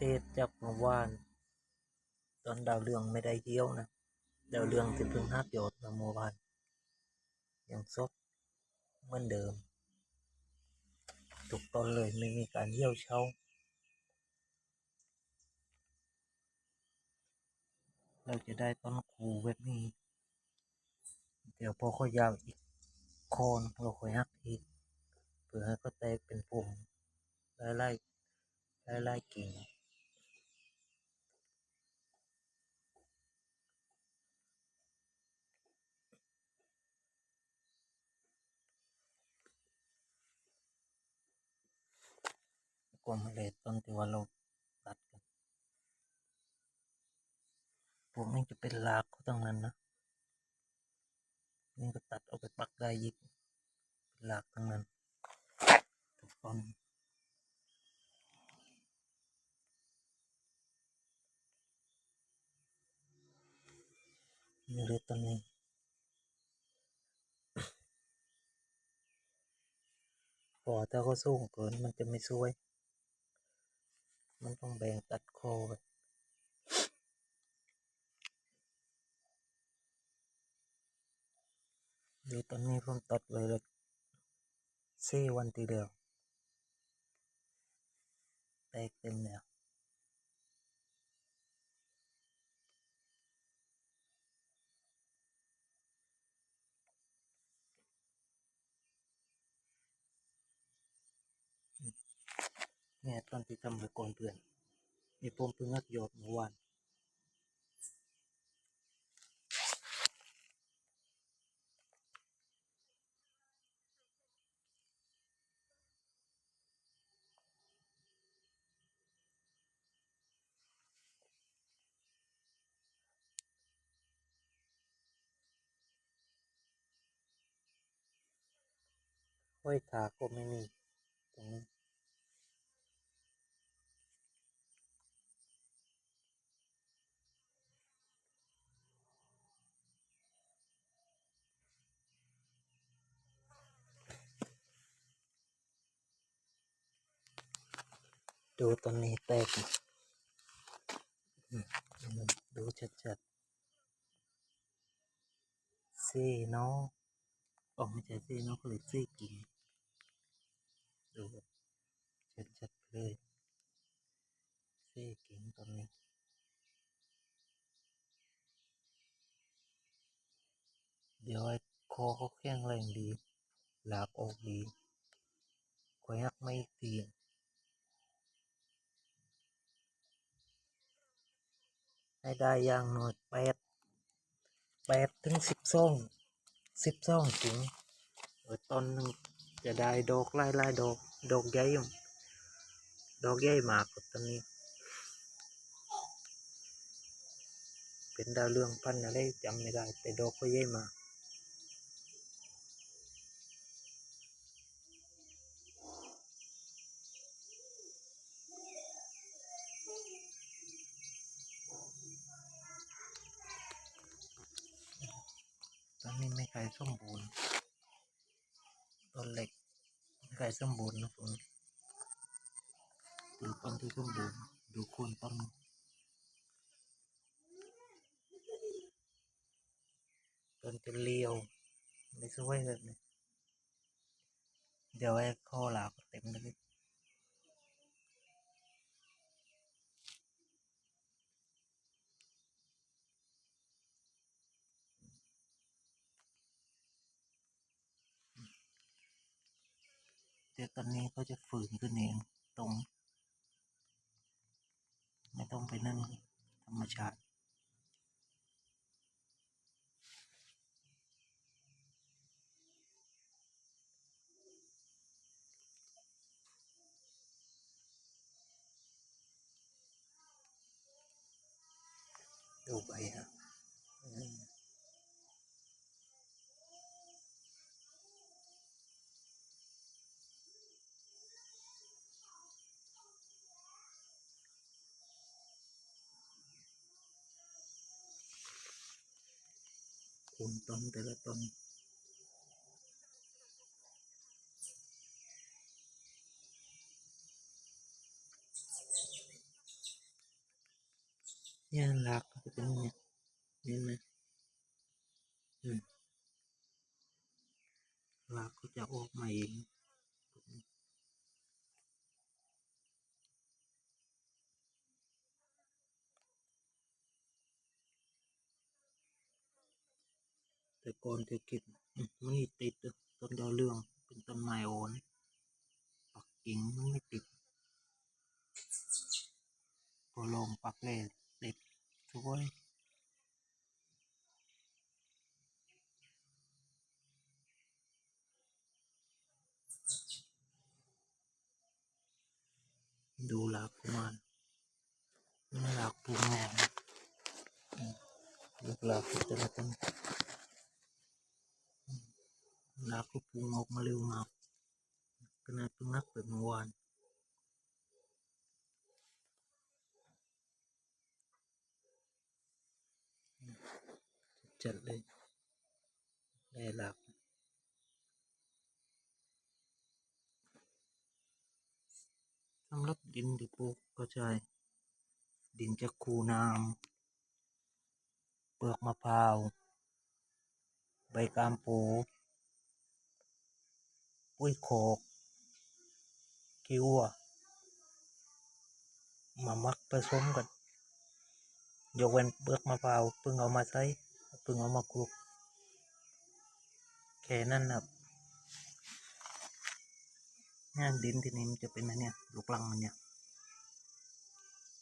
เดตจากเมื่อวาน ตอนดาวเรืองไม่ได้เยี่ยวนะ ดาวเรืองที่เพิ่งหักยดมาเมื่อวาน ยังสดเหมือนเดิม ทุกตอนเลยไม่มีการเยี่ยวเช่าเราจะได้ต้นคูแบบนี้ เดี๋ยวพอเขายาวอีกโคนเราค่อยหักอีกเพื่อให้เขาแตกเป็นปุ่มไล่ไล่ไล่ไล่กิ่ง กลมเล็ดต้นที่ว่าเราตัดกันพวกนี้จะเป็นรากเขาตั้งนั้นนะนี่ก็ตัดเอาไปปักได้ยิกเป็นรากทั้งนั้นทุกต้นนี่เลยต้นนี้พอถ้าเขาสูงเกินมันจะไม่สวย มันต้องแบ่งตัดคอไปเดี๋ยวตอนนี้ผมตัดไว้เลยสี่วันทีเดียวแตกเต็มแล้ว เนี่ตอนที่ทำไปก่อนเพื่อนนี่ผมเพิ่งนักยอดเมื่อวานห้อยขาก็ไม่มีตรงนี้ ดูตอนนี้แตกอืมดูชัดๆซี่เนาะออกไม่ใช่ซี่เนาะเขาเรียซี่กิ่งดูชัดๆเลยซี่กิ่งตอนนี้เดี๋ยวไอ้คอเขาแข็งแรงดีหลากออกดีคอยักไม่อีกที ให้ได้อย่างหน่อยแปดแปดถึงสิบซองสิบซองถึงเออตอนหนึ่งจะได้ดอกไล่ไล่ดอกดอกใหญ่ยมดอกใหญ่มากครับตอนนี้ เป็นดาวเรืองพันอะไรจำไม่ได้ แต่ดอกก็ใหญ่มาก ตอนนี้ไม่ไกลสมบูรณ์ต้นเล็กไม่สมบูรณ์นะผมดูต้นที่สมบูรณ์ดูโคนต้นต้นจะเลี้ยวไม่สวยเลยเนี่ยเดี๋ยวไอ้ข้อหลากเต็มเลย เดี๋ยวตอนนี้ก็จะฝืนขึ้นเองตรง ไม่ต้องไปนั่งธรรมชาติดูไปฮะ Punton teleton. Yan, lahat. Ito niya. Yan na. แต่ก่อนจะเก็บมันนี่ติดต้นดาวเรืองเป็นต้นไม้โอนปักกิ่งมันไม่ติดพอลงปักเล่ติดสวยดูหลักของมันหลักปูงามอืมลูกหลักก็จะมาเป็น หลักก็ปูงออกมาเร็วมากขนาดเพิ่งนักเปิดเมื่อวานจัดเลยได้หลักสำหรับดินที่ปลูกก็ใช่ดินจากคูน้ำเปลือกมะพร้าว ใบกามปู ปุ้ยโคกกิวอะมามักผสมกันยกเว้นเปลือกมะพร้าวเพิ่งเอามาใช้เพิ่งเอามาคลุกแค่นั้นครับงานดินที่นี่มันจะเป็นอันเนี้ยลูกลังมันเนี่ย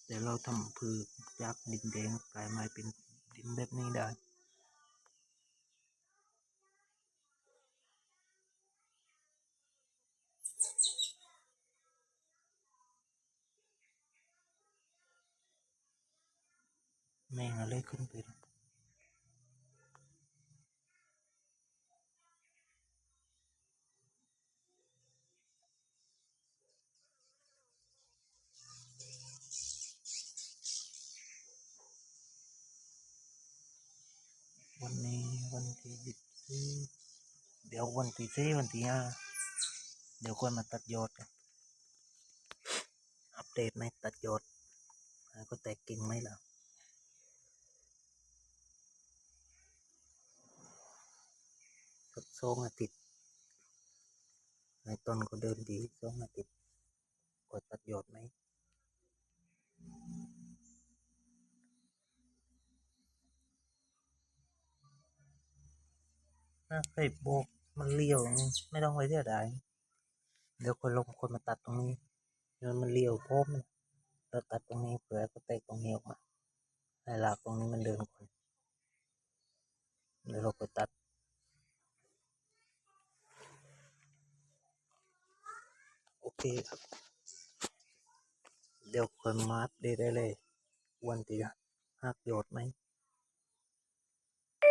แต่เราทำพือจากดินแดงกลายมาเป็นดินแบบนี้ได้ แม่งอะไรขึ้นไปวันนี้วันที่ยี่สี่เดี๋ยววันที่สี่วันที่ห้าเดี๋ยวคนมาตัดยอดกันอัปเดตไหมตัดยอดก็แตกกิ่งไหมล่ะ สองอาทิตย์ในต้นก็เดินดีสองอาทิตย์ก็ตัดยอดไหมถ้าใส่โบกมันเลี้ยวไม่ต้องไปเสียดายเดี๋ยวคนลงคนมาตัดตรงนี้เดี๋ยวมันเลี้ยวพบมเราตัดตรงนี้เผื่อก็เตะตรงนี้ออกมาให้ลากตรงนี้มันเดินก่อนเดี๋ยวเราไปตัด โอเครับ เดี๋ยวคนมาอัปเดตได้เลย วันที่หักยดไหม